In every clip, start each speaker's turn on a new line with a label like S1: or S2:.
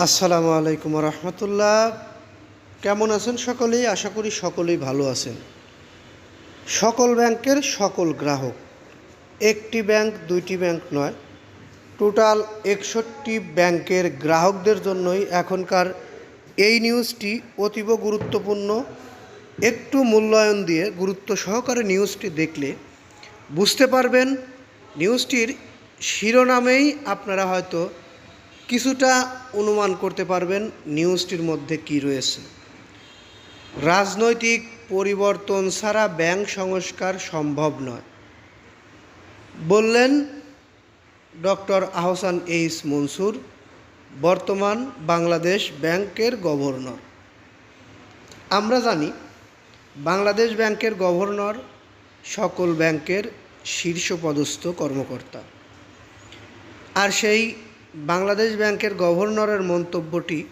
S1: আসসালামু আলাইকুম রহমতুল্লাহ। কেমন আছেন সকলেই? আশা করি সকলেই ভালো আছেন। সকল ব্যাংকের সকল গ্রাহক, একটি ব্যাংক, দুইটি ব্যাংক নয়, টোটাল একষট্টি ব্যাংকের গ্রাহকদের জন্যই এখনকার এই নিউজটি অতীব গুরুত্বপূর্ণ। একটু মূল্যায়ন দিয়ে, গুরুত্ব সহকারে নিউজটি দেখলে বুঝতে পারবেন। নিউজটির শিরোনামেই আপনারা হয়তো কিছুটা অনুমান করতে পারবেন নিউজটির মধ্যে কি রয়েছে। রাজনৈতিক পরিবর্তন ছাড়া ব্যাংক সংস্কার সম্ভব নয়, বললেন ডক্টর আহসান এইস মনসুর, বর্তমান বাংলাদেশ ব্যাংকের গভর্নর। আমরা জানি, বাংলাদেশ ব্যাংকের গভর্নর সকল ব্যাংকের শীর্ষপদস্থ কর্মকর্তা। আর সেই বাংলাদেশ ব্যাংকের গভর্নরের মন্তব্যটি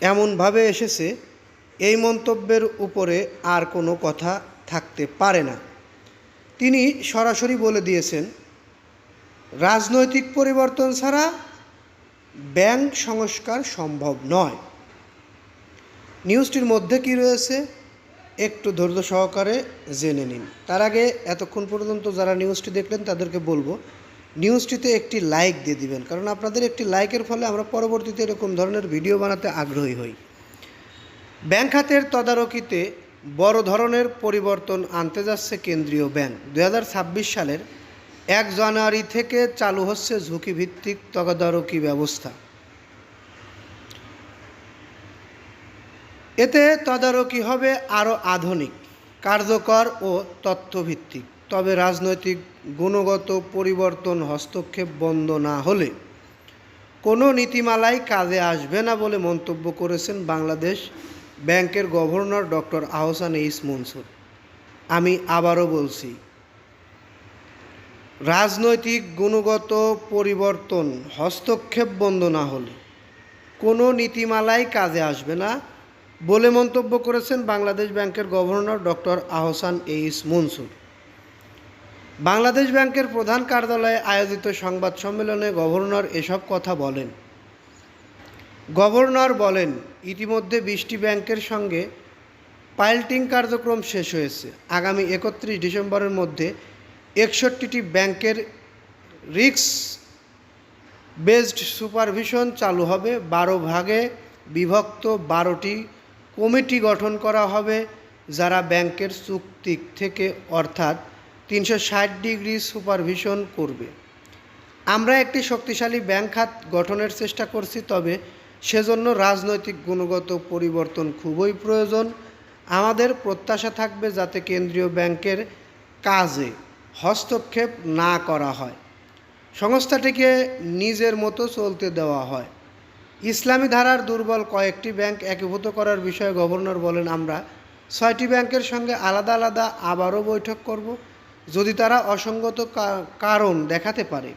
S1: এমনভাবে এসেছে, এই মন্তব্যের উপরে আর কোনো কথা থাকতে পারে না। তিনি সরাসরি বলে দিয়েছেন, রাজনৈতিক পরিবর্তন ছাড়া ব্যাংক সংস্কার সম্ভব নয়। নিউজটির মধ্যে কি রয়েছে একটু ধৈর্য সহকারে জেনে নিন। তার আগে এতক্ষণ পর্যন্ত যারা নিউজটি দেখলেন তাদেরকে বলব নিউজটিতে একটি লাইক দিয়ে দিবেন। কারণ আপনাদের একটি লাইকের ফলে আমরা পরবর্তীতে এরকম ধরনের ভিডিও বানাতে আগ্রহী হই। ব্যাংক খাতের তদারকিতে বড় ধরনের পরিবর্তন আনতে যাচ্ছে কেন্দ্রীয় ব্যাংক। দু হাজার ছাব্বিশ সালের এক জানুয়ারি থেকে চালু হচ্ছে ঝুঁকিভিত্তিক তদারকি ব্যবস্থা। এতে তদারকি হবে আরও আধুনিক, কার্যকর ও তথ্যভিত্তিক। তবে রাজনৈতিক গুণগত পরিবর্তন হস্তক্ষেপ বন্ধ না হলে কোনো নীতিমালাই কাজে আসবে না বলে মন্তব্য করেছেন বাংলাদেশ ব্যাংকের governor doctor Ahsan H Mansur. আমি আবারও বলছি, রাজনৈতিক গুণগত পরিবর্তন হস্তক্ষেপ বন্ধ না হলে কোনো নীতিমালাই কাজে আসবে না বলে মন্তব্য করেছেন বাংলাদেশ ব্যাংকের governor doctor Ahsan H Mansur. Bangladesh ব্যাংকের প্রধান কার্যালয়ে আয়োজিত সংবাদ সম্মেলনে গভর্নর এসব কথা বলেন। গভর্নর বলেন, ইতিমধ্যে বিশটি ব্যাংকের সঙ্গে পাইলটিং কার্যক্রম শেষ হয়েছে। আগামী একত্রিশ ডিসেম্বরের মধ্যে একষট্টিটি ব্যাংকের রিক্স বেসড সুপারভিশন চালু হবে। বারো ভাগে বিভক্ত বারোটি কমিটি গঠন করা হবে, যারা ব্যাংকের চুক্তি থেকে, অর্থাৎ তিনশো ষাট ডিগ্রি সুপারভিশন করবে। আমরা একটি শক্তিশালী ব্যাংক খাত গঠনের চেষ্টা করছি, তবে সেজন্য রাজনৈতিক গুণগত পরিবর্তন খুবই প্রয়োজন। আমাদের প্রত্যাশা থাকবে যাতে কেন্দ্রীয় ব্যাংকের কাজে হস্তক্ষেপ না করা হয়। সংস্থাটিকে নিজের মতো চলতে দেওয়া হয়। ইসলামী ধারার দুর্বল কয়েকটি ব্যাংক একীভূত করার বিষয়ে গভর্নর বলেন, আমরা ছয়টি ব্যাংকের সঙ্গে আলাদা আলাদা আবারও বৈঠক করব। যদি তারা অসঙ্গত কারণ দেখাতে পারে,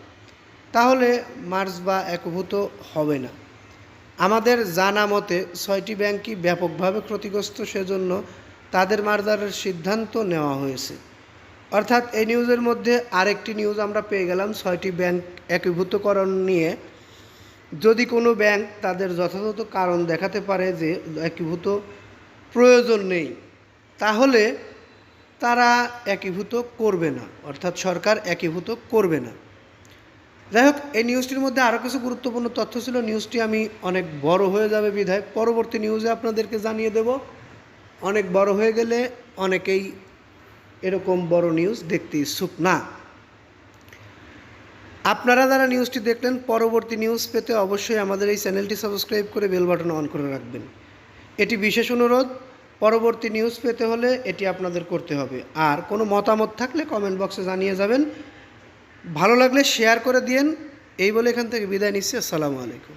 S1: তাহলে মার্জ বা একভূত হবে না। আমাদের জানা মতে ছয়টি ব্যাংকই ব্যাপকভাবে ক্ষতিগ্রস্ত, সেজন্য তাদের মার্জারের সিদ্ধান্ত নেওয়া হয়েছে। অর্থাৎ এই নিউজের মধ্যে আরেকটি নিউজ আমরা পেয়ে গেলাম, ছয়টি ব্যাংক একীভূতকরণ নিয়ে। যদি কোনো ব্যাংক তাদের যথাযথ কারণ দেখাতে পারে যে একীভূত প্রয়োজন নেই, তাহলে তারা একীভূত করবে না, অর্থাৎ সরকার একীভূত করবে না। যাই হোক, এই নিউজটির মধ্যে আরও কিছু গুরুত্বপূর্ণ তথ্য ছিল। নিউজটি আমি অনেক বড় হয়ে যাবে বিধায়। পরবর্তী নিউজে আপনাদেরকে জানিয়ে দেব, অনেক বড় হয়ে গেলে অনেকেই এরকম বড় নিউজ দেখতে ইচ্ছুক না। আপনারা যারা নিউজটি দেখলেন, পরবর্তী নিউজ পেতে অবশ্যই আমাদের এই চ্যানেলটি সাবস্ক্রাইব করে বেল বাটন অন করে রাখবেন। এটি বিশেষ অনুরোধ পরবর্তী নিউজ পেতে হলে এটি আপনাদের করতে হবে। আর কোনো মতামত থাকলে কমেন্ট বক্সে জানিয়ে যাবেন। ভালো লাগলে শেয়ার করে দিয়েন। এই বলে এখান থেকে বিদায় নিচ্ছি। আসসালামু আলাইকুম।